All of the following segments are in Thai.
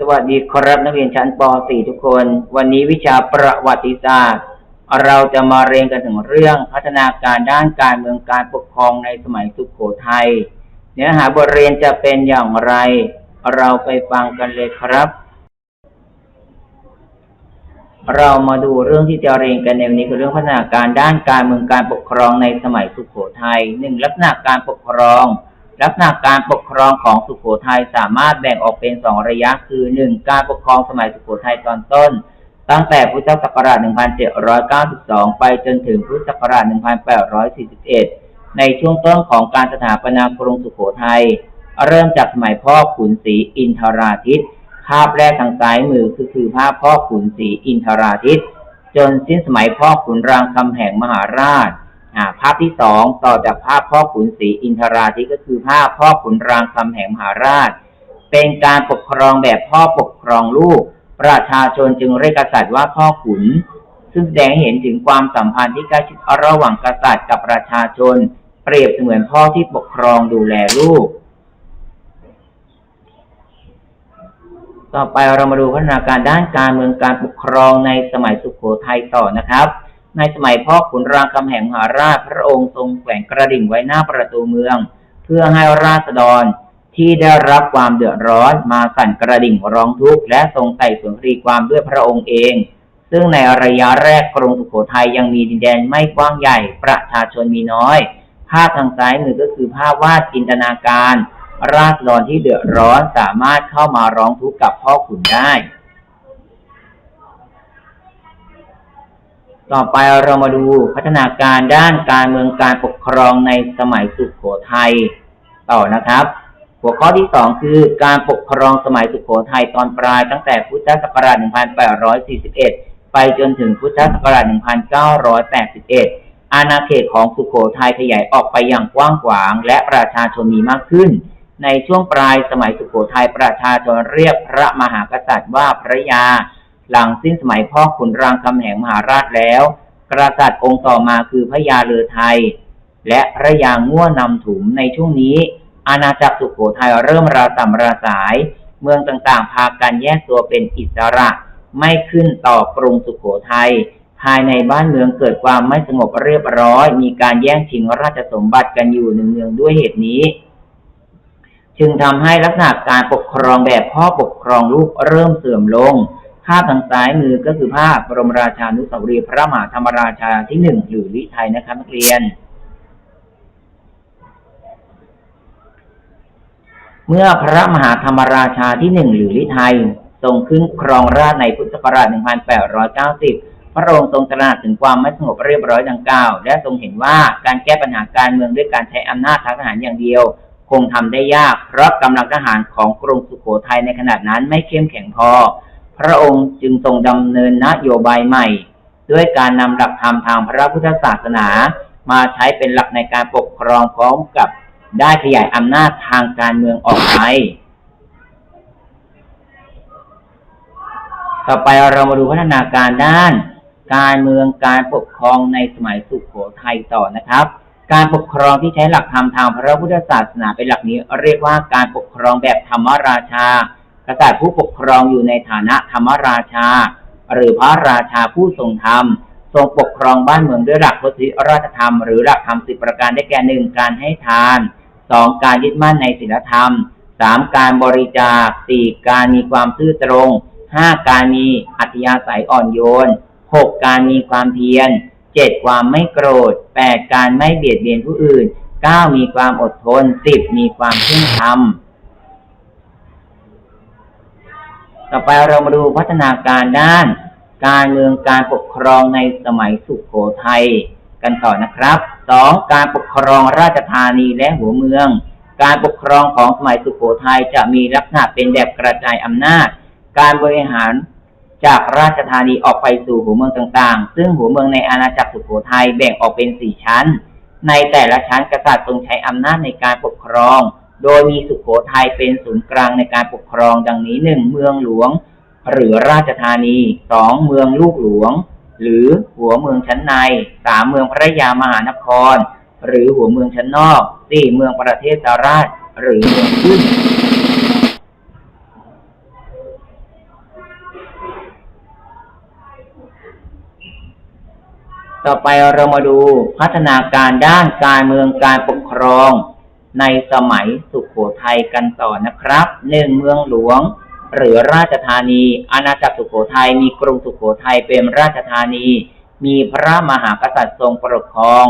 สวัสดีครับนักเรียนชั้นป .4 ทุกคน วันนี้วิชาประวัติศาสตร์ เราจะมาเรียนกันถึงเรื่องพัฒนาการด้านการเมืองการปกครองในสมัยสุขโขทัยเนื้อหาบทเรียนจะเป็นอย่างไร เราไปฟังกันเลยครับ เรามาดูเรื่องที่จะเรียนกันในวันนี้คือเรื่องพัฒนาการด้านการเมืองการปกครองในสมัยสุขโขทัยหนึ่งลักษณะการปกครอง ลักษณะการปกครองของสุขโขทัยสามารถแบ่งออกเป็นสองระยะ คือหนึ่งการปกครองสมัยสุขโขทัยตอนต้น ตั้งแต่พุทธศักราช 1792 ไปจนถึงพุทธศักราช 1841 ในช่วงต้นของการสถาปนากรุงสุขโขทัย เริ่มจากสมัยพ่อขุนศรีอินทราทิต ภาพแรกทางซ้ายมือคือคือภาพพ่อขุนศรีอินทราทิต จนสิ้นสมัยพ่อขุนรามคำแหงมหาราช อ่าภาพที่สองต่อจากภาพพ่อขุนศรีอินทราทิก็คือภาพพ่อขุนรามคำแหงมหาราช เป็นการปกครองแบบพ่อปกครองลูก ประชาชนจึงเรียกกษัตริย์ว่าพ่อขุน ซึ่งแสดงเห็นถึงความสัมพันธ์ที่ใกล้ชิดระหว่างกษัตริย์กับประชาชน เปรียบเสมือนพ่อที่ปกครองดูแลลูก ต่อไปเรามาดูพัฒนาการด้านการเมืองการปกครองในสมัยสุขโขทัยต่อนะครับ ในสมัยพ่อขุนรามคำแหงมหาราชพระองค์ทรงแขวนกระดิ่งไว้หน้าประตูเมือง เพื่อให้ราษฎรที่ได้รับความเดือดร้อนมาสั่นกระดิ่งร้องทุกข์และทรงไต่สวนคดีความด้วยพระองค์เอง ซึ่งในระยะแรกกรุงสุโขทัยยังมีดินแดนไม่กว้างใหญ่ประชาชนมีน้อย ภาพทางซ้ายมือก็คือภาพวาดจินตนาการ ราษฎรที่เดือดร้อนสามารถเข้ามาร้องทุกข์กับพ่อขุนได้ ต่อไปเรามาดูพัฒนาการด้านการเมืองการปกครองในสมัยสุขโขทัยต่อนะครับ หัวข้อที่สองคือการปกครองสมัยสุขโขทัยตอนปลายตั้งแต่พุทธศักราช 1841 ไปจนถึงพุทธศักราช 1981 อาณาเขตของสุขโขทัยขยายออกไปอย่างกว้างขวาง และประชาชนมีมากขึ้น ในช่วงปลายสมัยสุขโขทัยประชาชนเรียกพระมหากษัตริย์ว่าพระยา หลังสิ้นสมัยพ่อขุนรามคำแหงมหาราชแล้ว กษัตริย์องค์ต่อมาคือพระยาเรือไทย และพระยาง่วนำถุมในช่วงนี้ อาณาจักรสุขโขทัยเริ่มราสำราสาย เมืองต่างๆ พากันแยกตัวเป็นอิสระ ไม่ขึ้นต่อกรุงสุขโขทัยภายในบ้านเมืองเกิดความไม่สงบเรียบร้อย มีการแย่งชิงราชสมบัติกันอยู่เนืองๆด้วยเหตุนี้ จึงทำให้ลักษณะการปกครองแบบพ่อปกครองลูกเริ่มเสื่อมลง ภาพทางซ้ายมือก็คือภาพบรมราชานุสาวรีย์พระมหาธรรมราชาที่หนึ่งหรือลิไทยนะครับนักเรียน เมื่อพระมหาธรรมราชาที่หนึ่งหรือลิไทยทรงขึ้นครองราชในพุทธศักราช 1890 พระองค์ทรงตระหนักถึงความไม่สงบเรียบร้อยดังกล่าว และทรงเห็นว่าการแก้ปัญหาการเมืองด้วยการใช้อำนาจทางทหารอย่างเดียว คงทำได้ยาก เพราะกำลังทหารของกรุงสุโขทัยในขณะนั้นไม่เข้มแข็งพอ พระองค์จึงทรงดำเนินนโยบายใหม่ ด้วยการนำหลักธรรมทางพระพุทธศาสนา มาใช้เป็นหลักในการปกครองพร้อมกับได้ขยายอำนาจทางการเมืองออกไป ต่อไปเรามาดูพัฒนาการด้าน การเมืองการปกครองในสมัยสุขโขทัยต่อนะครับ การปกครองที่ใช้หลักธรรมทางพระพุทธศาสนาเป็นหลักนี้ เรียกว่าการปกครองแบบธรรมราชา กษัตริย์ผู้ปกครองอยู่ในฐานะธรรมราชา หรือพระราชาผู้ทรงธรรม ทรงปกครองบ้านเมืองด้วยหลักพุทธิราชธรรม หรือหลักธรรมสิบประการได้แก่หนึ่งการให้ทานสองการยึดมั่นในศีลธรรมสามการบริจาคสี่การมีความซื่อตรงห้าการมีอัธยาศัยอ่อนโยนหกการมีความเพียรเจ็ดความไม่โกรธแปดการไม่เบียดเบียนผู้อื่นเก้ามีความอดทนสิบมีความเที่ยงธรรม ต่อไปเรามาดูพัฒนาการด้าน การเมืองการปกครองในสมัยสุขโขทัยกันต่อนะครับสองการปกครองราชธานีและหัวเมือง การปกครองของสมัยสุขโขทัยจะมีลักษณะเป็นแบบกระจายอำนาจ การบริหารจากราชธานีออกไปสู่หัวเมืองต่างๆ ซึ่งหัวเมืองในอาณาจักรสุโขทัยแบ่งออกเป็นสี่ชั้น ในแต่ละชั้นกษัตริย์ทรงใช้อำนาจในการปกครอง โดยมีสุขโขทัยเป็นศูนย์กลางในการปกครองดังนี้หนึ่งเมืองหลวง หรือราชธานีสองเมืองลูกหลวง หรือหัวเมืองชั้นในสามเมืองพระยามหานคร หรือหัวเมืองชั้นนอกสี่เมืองประเทศตาราช หรือเมืองขึ้นต่อไปเรามาดูพัฒนาการด้านการเมืองการปกครอง ในสมัยสุขโขทัยกันต่อนะครับหนึ่งเมืองหลวง หรือราชธานี อาณาจักรสุขโขทัยมีกรุงสุขโขทัยเป็นราชธานี มีพระมหากษัตริย์ทรงปกครอง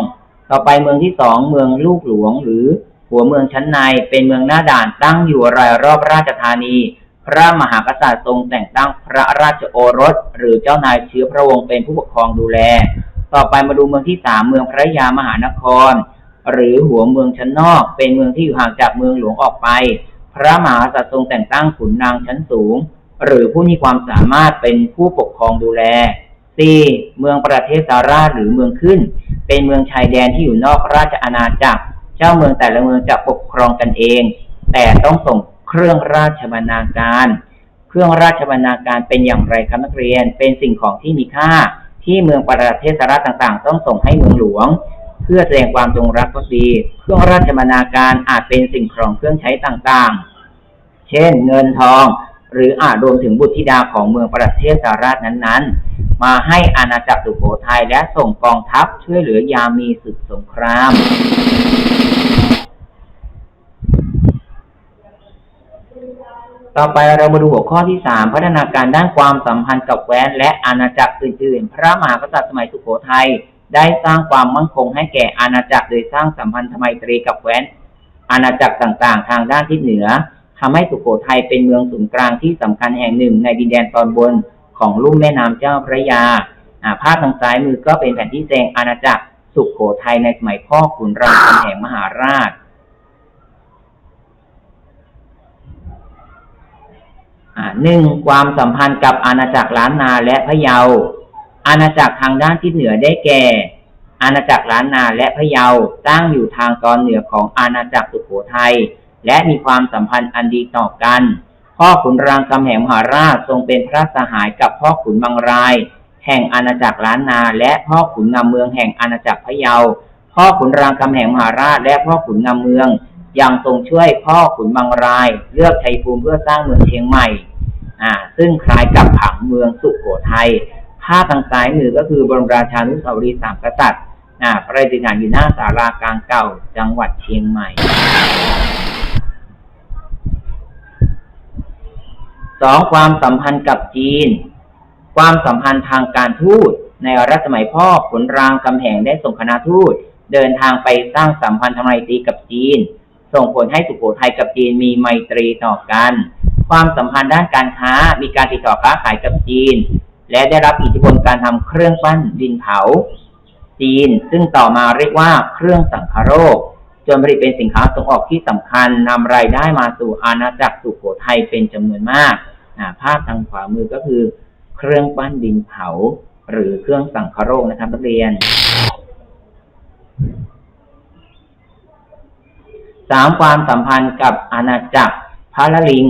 ต่อไปเมืองที่สองเมืองลูกหลวง หรือ หัวเมืองชั้นในเป็นเมืองหน้าด่านตั้งอยู่รายรอบราชธานี พระมหากษัตริย์ทรงแต่งตั้งพระราชโอรส หรือเจ้านายเชื้อพระวงศ์เป็นผู้ปกครองดูแล ต่อไปมาดูเมืองที่สามเมืองพระยามหานคร หรือหัวเมืองชั้นนอก เป็นเมืองที่อยู่ห่างจากเมืองหลวงออกไป พระมหากษัตริย์ทรงแต่งตั้งขุนนางชั้นสูง หรือผู้มีความสามารถเป็นผู้ปกครองดูแล 4. เมืองประเทศสาราชหรือเมืองขึ้น เป็นเมืองชายแดนที่อยู่นอกราชอาณาจักร เจ้าเมืองแต่ละเมืองจะปกครองกันเอง แต่ต้องส่งเครื่องราชบรรณาการ เครื่องราชบรรณาการเป็นอย่างไรครับนักเรียน เป็นสิ่งของที่มีค่าที่เมืองประเทศสาราชต่างๆ ต้องส่งให้เมืองหลวง เพื่อแสดงความจงรักภักดี เครื่องราชบรรณาการอาจเป็นสิ่งของเครื่องใช้ต่างๆ เช่น เงินทอง หรืออาจรวมถึงบุตรธิดาของเมืองประเทศสาราชนั้นๆ มาให้อาณาจักรสุโขทัยและส่งกองทัพช่วยเหลือยามีศึกสงครามต่อไปเรามาดูหัวข้อที่สามพัฒนาการด้านความสัมพันธ์กับแคว้นและอาณาจักรอื่นๆ พระมหากษัตริย์สมัยสุโขทัย ได้สร้างความมั่นคงให้แก่อาณาจักรโดยสร้างสัมพันธไมตรีกับแคว้นอาณาจักรต่างๆ ทางด้านทิศเหนือทำให้สุโขทัยเป็นเมืองศูนย์กลางที่สำคัญแห่งหนึ่งในดินแดนตอนบนของลุ่มแม่น้ำเจ้าพระยาภาพทางซ้ายมือก็เป็นแผนที่แสดงอาณาจักรสุโขทัยในสมัยพ่อขุนรามคำแหงมหาราชหนึ่งความสัมพันธ์กับอาณาจักรล้านนาและพะเยา อาณาจักรทางด้านทิศเหนือได้แก่ อาณาจักรล้านนาและพะเยาตั้งอยู่ทางตอนเหนือของอาณาจักรสุโขทัยและมีความสัมพันธ์อันดีต่อกัน พ่อขุนรามคำแหงมหาราชทรงเป็นพระสหายกับพ่อขุนบางราย แห่งอาณาจักรล้านนาและพ่อขุนงามเมืองแห่งอาณาจักรพะเยา พ่อขุนรามคำแหงมหาราชและพ่อขุนงามเมืองยังทรงช่วยพ่อขุนบางราย เลือกชัยภูมิเพื่อสร้างเมืองเชียงใหม่ อ่า ซึ่งคล้ายกับผังเมืองสุโขทัย ภาพทางซ้ายมือก็คือบรมราชานุสาวรีย์สามกษัตริย์ประดิษฐานอยู่หน้าศาลากลางเก่าจังหวัดเชียงใหม่ สองความสัมพันธ์กับจีน ความสัมพันธ์ทางการทูต ในรัชสมัยพ่อขุนรามคำแหงได้ส่งคณะทูต เดินทางไปสร้างสัมพันธไมตรีกับจีน ส่งผลให้สุโขทัยกับจีนมีไมตรีต่อกัน ความสัมพันธ์ด้านการค้ามีการติดต่อค้าขายกับจีน และได้รับอิทธิพลการทำเครื่องปั้นดินเผา จีน ซึ่งต่อมาเรียกว่าเครื่องสังคโรคจนผลิตเป็นสินค้าส่งออกที่สำคัญนำรายได้มาสู่อาณาจักรสุโขทัยเป็นจำนวนมากาภาพทางขวามือก็คือ เครื่องปั้นดินเผา หรือเครื่องสังคโรคนะครับนักเรียนสามความสัมพันธ์กับอาณาจักรพระละลิง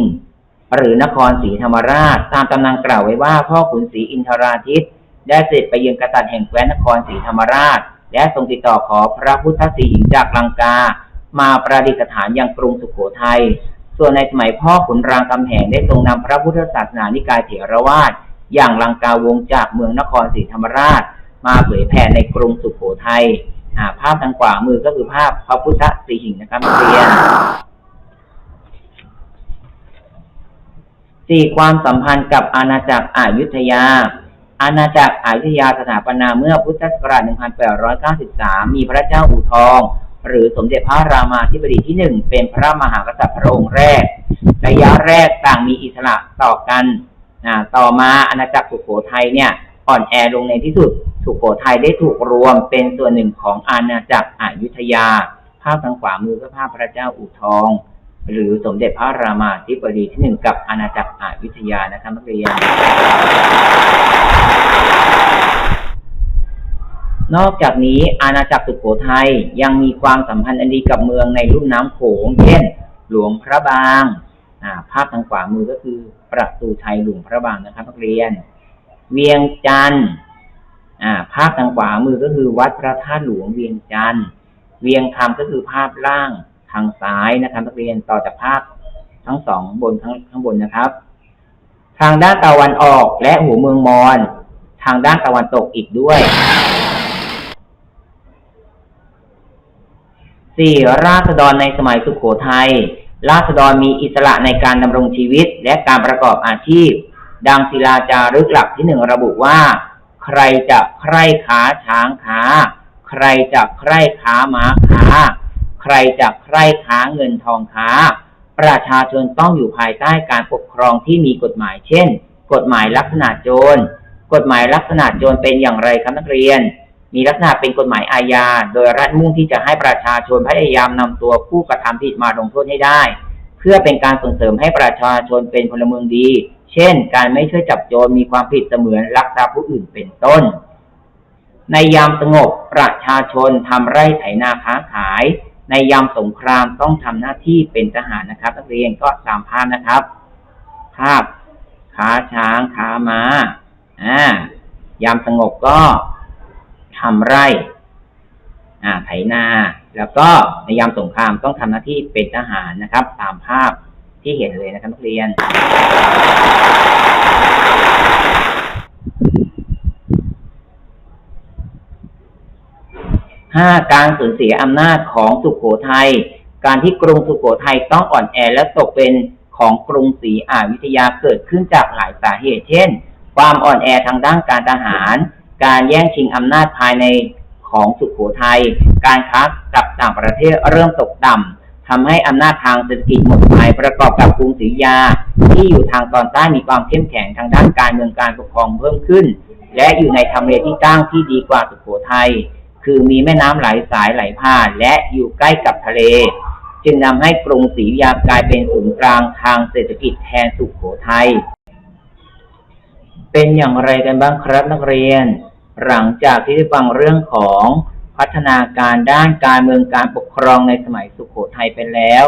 หรือนครศรีธรรมราช ตามตำนานกล่าวไว้ว่าพ่อขุนศรีอินทราทิตได้เสด็จไปเยือนกษัตริย์แห่งแคว้นนครศรีธรรมราช และทรงติดต่อขอพระพุทธสีหิงจากลังกา มาประดิษฐานยังกรุงสุโขทัย ส่วนในสมัยพ่อขุนรามคำแหงได้ทรงนำพระพุทธศาสนานิกายเถรวาทอย่างลังกาวงจากเมืองนครศรีธรรมราช มาเผยแผ่ในกรุงสุโขทัยภาพทางขวามือก็คือภาพพระพุทธสีหิงนะครับนักเรียน สี่ความสัมพันธ์กับอาณาจักรอยุธยา อาณาจักรอยุธยาสถาปนาเมื่อพุทธศักราช 1893 มีพระเจ้าอู่ทอง หรือสมเด็จพระรามาธิบดีที่หนึ่งเป็นพระมหากษัตริย์พระองค์แรก ระยะแรกต่างมีอิสระต่อกันอ่าต่อมาอาณาจักรสุโขทัยเนี่ยอ่อนแอลงในที่สุด สุโขทัยได้ถูกรวมเป็นส่วนหนึ่งของอาณาจักรอยุธยา ภาพทางขวามือก็ภาพพระเจ้าอู่ทอง หรือสมเด็จพระรามาธิบดีที่หนึ่งกับอาณาจักรอยุธยานะครับนักเรียน นอกจากนี้อาณาจักรสุโขทัยยังมีความสัมพันธ์อันดีกับเมืองในลุ่มน้ำโขง เช่น หลวงพระบางาภาพทางขวามือก็คือประตูชัยหลวงพระบางนะครับนักเรียน เวียงจันทร์ภาพทางขวามือก็คือวัดพระธาตุหลวงเวียงจันทร์เวียงคำก็คือภาพล่างางซ้ายนะครับ นักเรียนต่อจากภาพทั้งสองบนข้างข้างบนนะครับ ทางด้านตะวันออกและหัวเมืองมอน ทางด้านตะวันตกอีกด้วยสี่ราษฎรในสมัยสุขโขทยัยราษฎรมีอิสระในการดำรงชีวิตและการประกอบอาชีพ ดังศิลาจารึกหลักที่หนึ่งระบุว่า ใครจะใครขาช้างขา ใครจะใครขาหมาขา ใครจะใคร่ขาเงินทองขาประชาชนต้องอยู่ภายใต้การปกครองที่มีกฎหมายเช่น กฎหมายลักษณะโจร กฎหมายลักษณะโจรเป็นอย่างไรครับนักเรียน มีลักษณะเป็นกฎหมายอาญา โดยรัฐมุ่งที่จะให้ประชาชนพยายามนำตัวผู้กระทำผิดมาลงโทษให้ได้ เพื่อเป็นการส่งเสริมให้ประชาชนเป็นพลเมืองดี เช่น การไม่ช่วยจับโจรมีความผิดเสมือนลักทรัพย์ผู้อื่นเป็นต้นในยามสงบประชาชนทำไร่ไถนาค้าขาย ในยามสงครามต้องทำหน้าที่เป็นทหารนะครับ นักเรียนก็ตามภาพนะครับ ภาพขาช้างขาม้าอ่ายามสงบก็ทำไร่อ่าไถนา แล้วก็ในยามสงครามต้องทำหน้าที่เป็นทหารนะครับ ตามภาพที่เห็นเลยนะครับนักเรียน ห้าการสูญเสียอำนาจของสุขโขทัยการที่กรุงสุขโขทัยต้องอ่อนแอและตกเป็นของกรุงศรีอยุธยาเกิดขึ้นจากหลายสาเหตุ เช่น ความอ่อนแอทางด้านการทหาร การแย่งชิงอำนาจภายในของสุขโขทัยการค้ากับต่างประเทศเริ่มตกต่ำทำให้อำนาจทางเศรษฐกิจหมดไปประกอบกับกรุงศรียา ที่อยู่ทางตอนใต้มีความเข้มแข็งทางด้านการเมืองการปกครองเพิ่มขึ้น และอยู่ในทำเลที่ตั้งที่ดีกว่าสุขโขทัย คือมีแม่น้ำไหลสายไหลผ่าน และอยู่ใกล้กับทะเล จึงนำให้กรุงศรีอยุธยากลายเป็นศูนย์กลางทางเศรษฐกิจแทนสุขโขทัยเป็นอย่างไรกันบ้างครับนักเรียน หลังจากที่ได้ฟังเรื่องของพัฒนาการด้านการเมืองการปกครองในสมัยสุขโขทัยไปแล้ว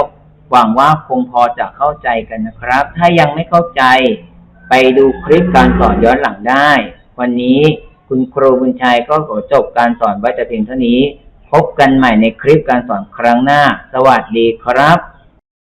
หวังว่าคงพอจะเข้าใจกันนะครับ ถ้ายังไม่เข้าใจ ไปดูคลิปการสอนย้อนหลังได้ วันนี้ คุณครูบุญชัยก็ขอจบการสอนไว้แต่เพียงเท่านี้ พบกันใหม่ในคลิปการสอนครั้งหน้า สวัสดีครับ